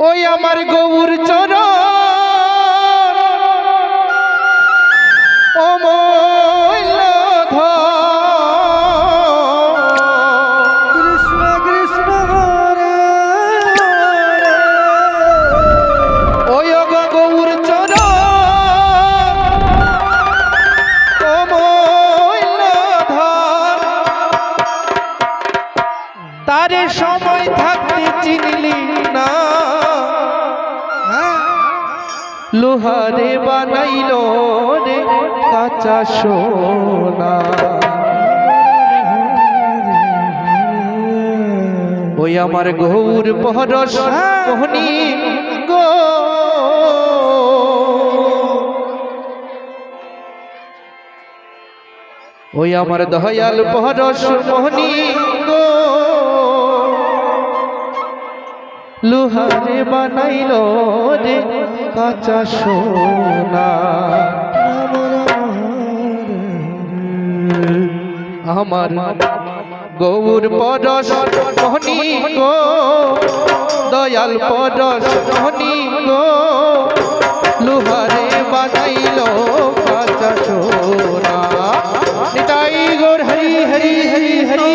ওই আমার গৌর চরণ। লোহারে বানাইল রে কাঁচা সোনা। ওই আমার গৌর পহরস গো। ওই আমার দয়াল পহরস মোহনী গো। লোহারে বানাইল রে কাঁচা সোনা। আমার গৌর পরশ মোহনী গো, দয়াল পরশ মোহনী গো লোহারে বানাইল কাঁচা সোনা। নিতাই গৌর হরি হরি হরি হরি।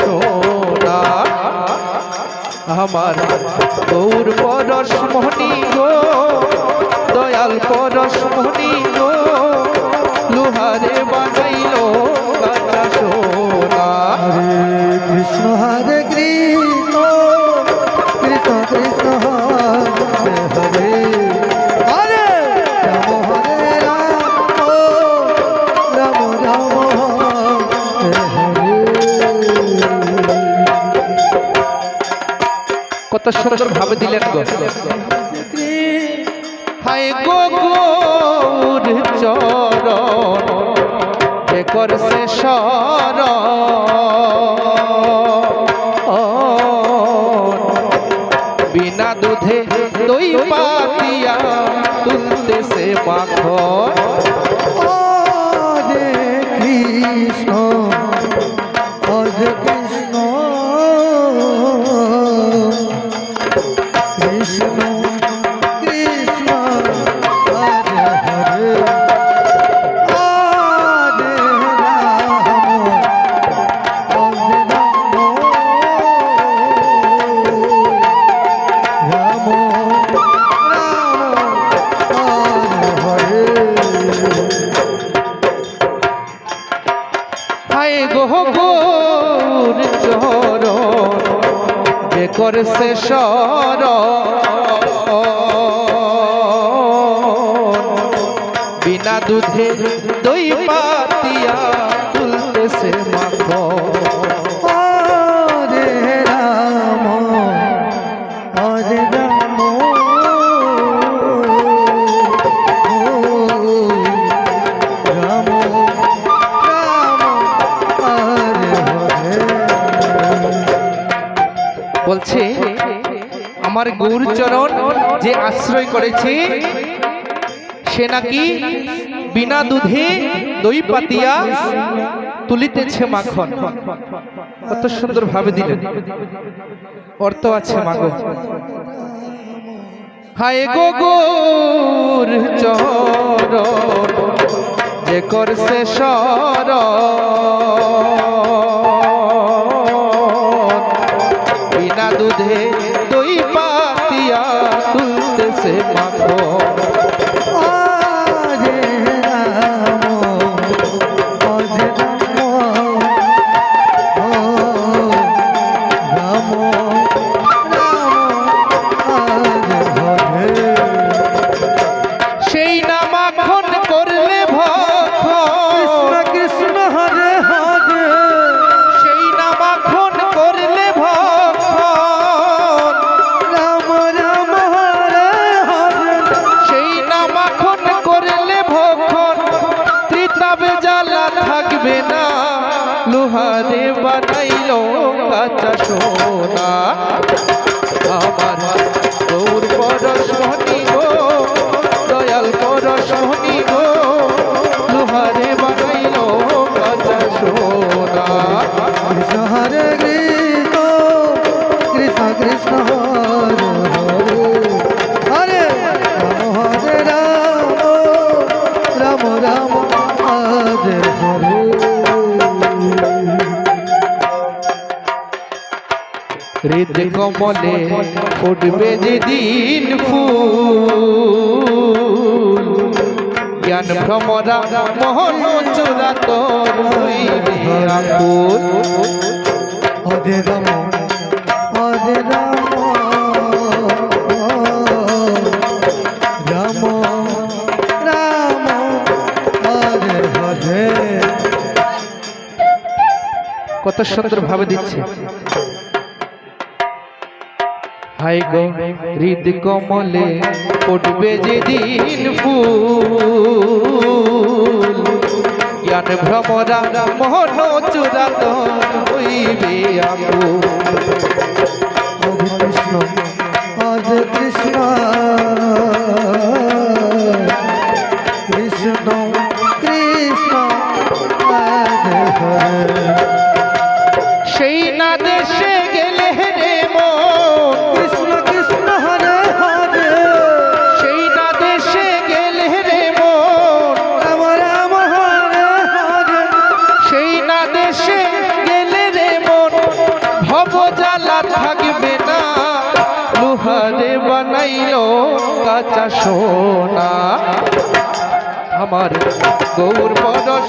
সোনা আমার গৌর পরশ মোহনী গো, দয়াল পরশ মোহনী গো, লোহারে বানাইল কাঁচা সোনা। কৃষ্ণ, হরে কত সুন্দর ভাবে দিলেন গো। হায় গো গৌর চরণ করছে সর বিনা দুধে দই পাতিয়া তুলতেছে মাখন। করছে সর। বিনা দুধে দই পাতিয়া আমার গৌরচরণ যে আশ্রয় করেছে, সে নাকি বিনা দুধে দই পাতিয়া তুলিতেছে মাখন। কত সুন্দর ভাবে দিলেন। অর্থ আছে মাগো। হায় গো গৌর চর যে করছে সর বিনা দুধে তুলতেছে মাখন লাগবে না। লোহারে বানাইল কাঁচা সোনা। আমার হৃদ কমলে ফুটবে যে দিন ফুল। জ্ঞান ভ্রমরা মহল চোরা তোর কত সুন্দর ভাবে দিচ্ছে। হাই গো হৃদ কমলে ফুটবে যেদিন ফুল। জ্ঞান ভ্রমরা মহন চুরা হইবে আমু কৃষ্ণ, হরে কৃষ্ণ। পাইল কাঁচা সোনা আমার গৌর পরশ